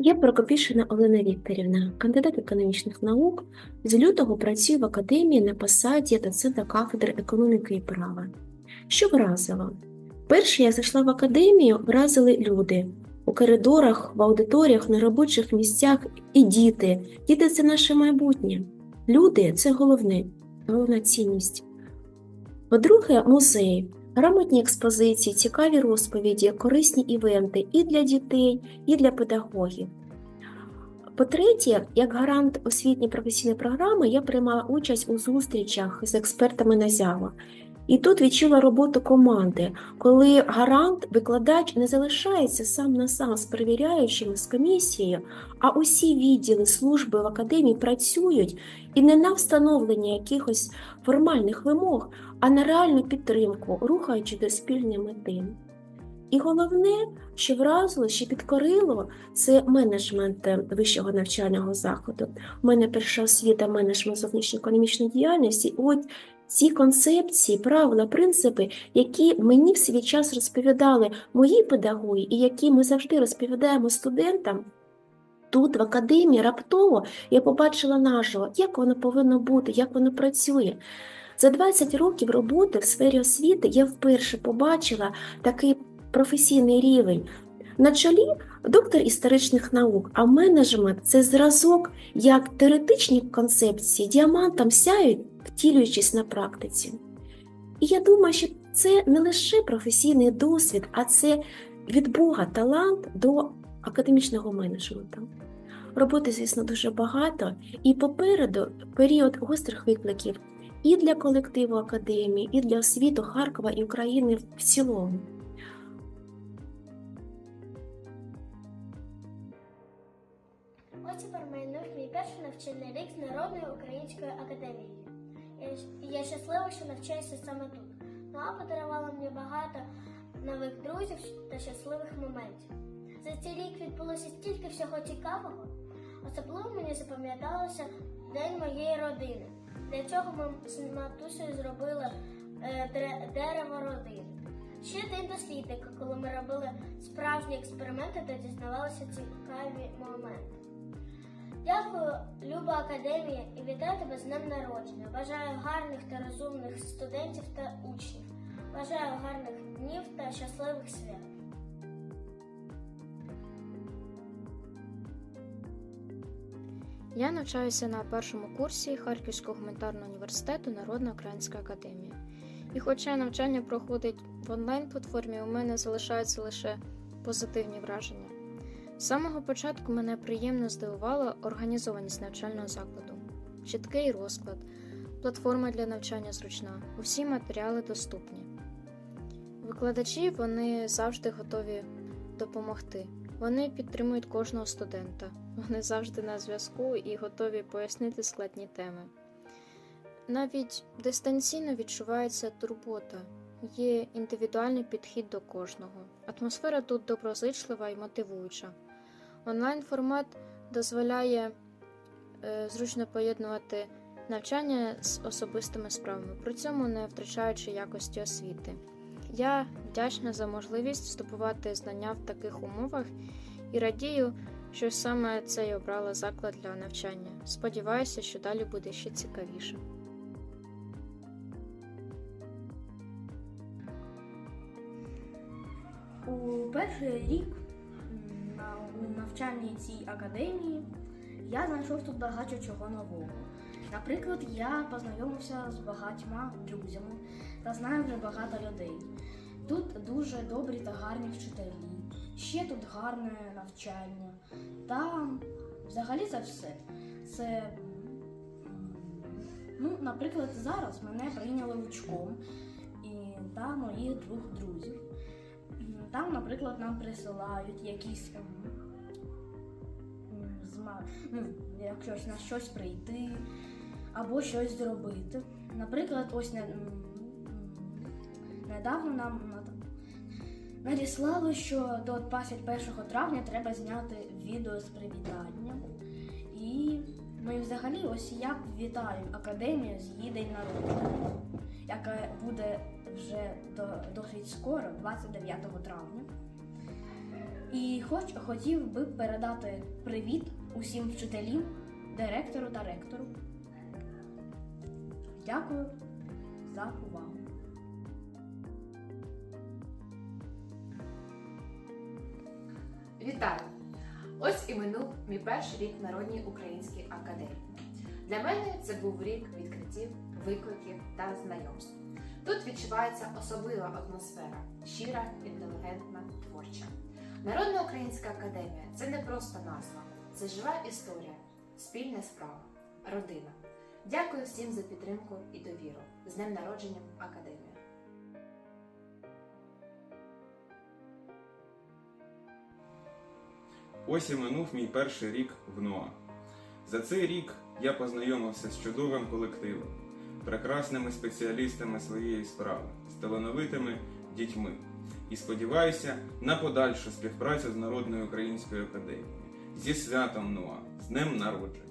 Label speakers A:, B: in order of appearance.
A: Я Прокопішина Олена Вікторівна, кандидат економічних наук. З лютого працюю в академії на посаді доцента кафедри економіки і права. Що вразило? Перше я зайшла в академію, вразили люди. У коридорах, в аудиторіях, на робочих місцях і діти. Діти це наше майбутнє. Люди це головне, головна цінність. По-друге, музей. Грамотні експозиції, цікаві розповіді, корисні івенти і для дітей, і для педагогів. По-третє, як гарант освітньої професійної програми, я приймала участь у зустрічах з експертами на ЗЯВО. І тут відчула роботу команди, коли гарант, викладач не залишається сам на сам з перевіряючими з комісією, а усі відділи служби в академії працюють і не на встановлення якихось формальних вимог, а на реальну підтримку, рухаючи до спільної мети. І головне, що вразило, що підкорило, це менеджмент е, вищого навчального заходу. У мене перша освіта менеджмент зовнішньоекономічної діяльності. От ці концепції, правила, принципи, які мені в свій час розповідали мої педагоги, і які ми завжди розповідаємо студентам. Тут, в академії, раптово я побачила наживо, як воно повинно бути, як воно працює. За 20 років роботи в сфері освіти я вперше побачила такий професійний рівень. На чолі доктор історичних наук, а менеджмент це зразок, як теоретичні концепції діамантом сяють, втілюючись на практиці. І я думаю, що це не лише професійний досвід, а це від Бога талант до академічного менеджменту. Роботи, звісно, дуже багато, і попереду період гострих викликів і для колективу академії, і для освіту Харкова і України в цілому.
B: Ось і промайнув мій перший навчальний рік з Народної української академії. Я, я щаслива, що навчаюся саме тут. Наука подарувала мені багато нових друзів та щасливих моментів. За цей рік відбулося стільки всього цікавого. Особливо мені запам'яталося День моєї родини. Для цього ми з матусею зробили е, дерево родини. Ще день дослідника, коли ми робили справжні експерименти та дізнавалися цікаві моменти. Дякую, Люба Академія, і вітаю тебе з днем народження. Бажаю гарних та розумних студентів та учнів. Бажаю гарних днів та щасливих свят.
C: Я навчаюся на першому курсі Харківського гуманітарного університету Народна Українська академія. І хоча навчання проходить в онлайн-платформі, у мене залишаються лише позитивні враження. З самого початку мене приємно здивувала організованість навчального закладу, чіткий розклад, платформа для навчання зручна, усі матеріали доступні. Викладачі вони завжди готові допомогти. Вони підтримують кожного студента. Вони завжди на зв'язку і готові пояснити складні теми. Навіть дистанційно відчувається турбота, є індивідуальний підхід до кожного. Атмосфера тут доброзичлива і мотивуюча. Онлайн формат дозволяє е, зручно поєднувати навчання з особистими справами, при цьому не втрачаючи якості освіти. Я вдячна за можливість здобувати знання в таких умовах і радію, що саме це й обрала заклад для навчання. Сподіваюся, що далі буде ще цікавіше.
D: У перший рік навчальній цій академії я знайшов тут багато чого нового. Наприклад, я познайомився з багатьма друзями та знаю вже багато людей. Тут дуже добрі та гарні вчителі, ще тут гарне навчання. Та взагалі це все. Це, ну, наприклад, зараз мене прийняли учком і та моїх двох друзів. Там, наприклад, нам присилають якісь ем, ну, якщо на щось прийти або щось зробити. Наприклад, ось не... недавно нам над- надіслали, що до 21 травня треба зняти відео з привітанням. І ну взагалі ось я вітаю академію з її день народження, яка буде вже до, досить скоро, 29 травня. І хоч хотів би передати привіт усім вчителям, директору та ректору. Дякую за увагу.
E: Вітаю! Ось і минув мій перший рік в Народній українській академії. Для мене це був рік відкриттів, викликів та знайомств. Тут відчувається особлива атмосфера, щира, інтелігентна, творча. Народна українська академія це не просто назва, це жива історія, спільна справа, родина. Дякую всім за підтримку і довіру. З днем народженням академія!
F: Ось і минув мій перший рік в НОА. За цей рік я познайомився з чудовим колективом, прекрасними спеціалістами своєї справи, з талановитими дітьми. І сподіваюся на подальшу співпрацю з Народною українською академією зі святом Нуа, з днем народження.